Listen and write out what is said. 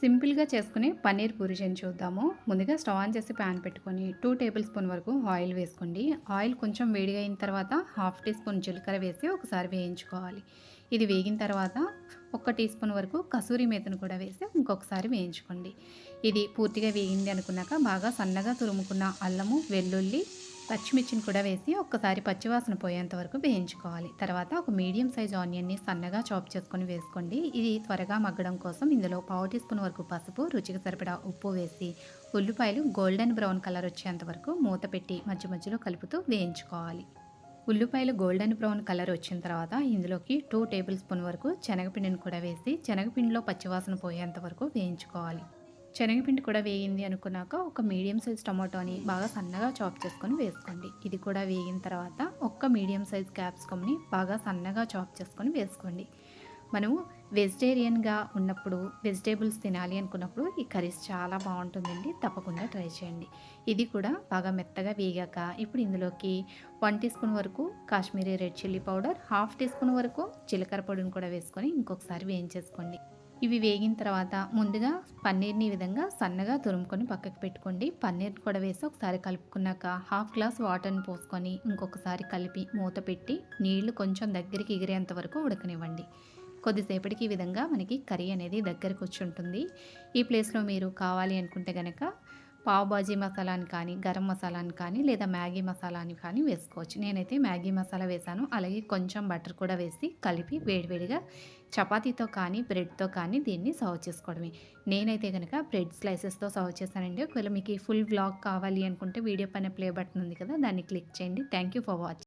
సింపుల్గా చేసుకుని పన్నీర్ పూరి చేయని చూద్దాము. ముందుగా స్టవ్ ఆన్ చేసి ప్యాన్ పెట్టుకొని టూ టేబుల్ స్పూన్ వరకు ఆయిల్ వేసుకోండి. ఆయిల్ కొంచెం వేడిగా అయిన తర్వాత హాఫ్ టీ స్పూన్ జీలకర్ర వేసి ఒకసారి వేయించుకోవాలి. ఇది వేగిన తర్వాత ఒక టీ స్పూన్ వరకు కసూరి మేతను కూడా వేసి ఇంకొకసారి వేయించుకోండి. ఇది పూర్తిగా వేగింది అనుకున్నాక బాగా సన్నగా తురుముకున్న అల్లము వెల్లుల్లి పచ్చిమిర్చిని కూడా వేసి ఒక్కసారి పచ్చివాసన పోయేంత వరకు వేయించుకోవాలి. తర్వాత ఒక మీడియం సైజ్ ఆనియన్ని సన్నగా చాప్ చేసుకొని వేసుకోండి. ఇది త్వరగా మగ్గడం కోసం ఇందులో పావు టీ స్పూన్ వరకు పసుపు రుచికి సరిపడా ఉప్పు వేసి ఉల్లిపాయలు గోల్డెన్ బ్రౌన్ కలర్ వచ్చేంత వరకు మూత పెట్టి మధ్య మధ్యలో కలుపుతూ వేయించుకోవాలి. ఉల్లిపాయలు గోల్డెన్ బ్రౌన్ కలర్ వచ్చిన తర్వాత ఇందులోకి టూ టేబుల్ స్పూన్ వరకు శనగపిండిని కూడా వేసి శనగపిండిలో పచ్చివాసన పోయేంత వరకు వేయించుకోవాలి. శనగపిండి కూడా వేగింది అనుకున్నాక ఒక మీడియం సైజ్ టమాటోని బాగా సన్నగా చాప్ చేసుకొని వేసుకోండి. ఇది కూడా వేగిన తర్వాత ఒక్క మీడియం సైజ్ క్యాప్సికమ్ని బాగా సన్నగా చాప్ చేసుకొని వేసుకోండి. మనము వెజిటేరియన్గా ఉన్నప్పుడు వెజిటేబుల్స్ తినాలి అనుకున్నప్పుడు ఈ కర్రీస్ చాలా బాగుంటుందండి. తప్పకుండా ట్రై చేయండి. ఇది కూడా బాగా మెత్తగా వేగాక ఇప్పుడు ఇందులోకి వన్ టీ స్పూన్ వరకు Kashmiri red chilli powder half teaspoon వరకు జీలకర్ర పొడిని కూడా వేసుకొని ఇంకొకసారి వేయించేసుకోండి. ఇవి వేగిన తర్వాత ముందుగా పన్నీర్ని ఈ విధంగా సన్నగా తురుముకొని పక్కకు పెట్టుకోండి. పన్నీర్ కూడా వేసి ఒకసారి కలుపుకున్నాక హాఫ్ గ్లాస్ వాటర్ని పోసుకొని ఇంకొకసారి కలిపి మూత పెట్టి నీళ్ళు కొంచెం దగ్గరికి ఎగిరేంత వరకు ఉడకనివ్వండి. కొద్దిసేపటికి ఈ విధంగా మనకి కర్రీ అనేది దగ్గరకు వచ్చి ఉంటుంది. ఈ ప్లేస్లో మీరు కావాలి అనుకుంటే కనుక పావు బాజీ మసాలాని కానీ గరం మసాలాని కానీ లేదా మ్యాగీ మసాలాని కానీ వేసుకోవచ్చు. నేనైతే మ్యాగీ మసాలా వేసాను. అలాగే కొంచెం బటర్ కూడా వేసి కలిపి వేడివేడిగా చపాతీతో కానీ బ్రెడ్తో కానీ దీన్ని సర్వ్ చేసుకోవడమే. నేనైతే కనుక బ్రెడ్ స్లైసెస్తో సర్వ్ చేశానండి. ఒకవేళ మీకు ఫుల్ వ్లాగ్ కావాలి అనుకుంటే వీడియో పైన ప్లే బటన్ ఉంది కదా దాన్ని క్లిక్ చేయండి. Thank you for watching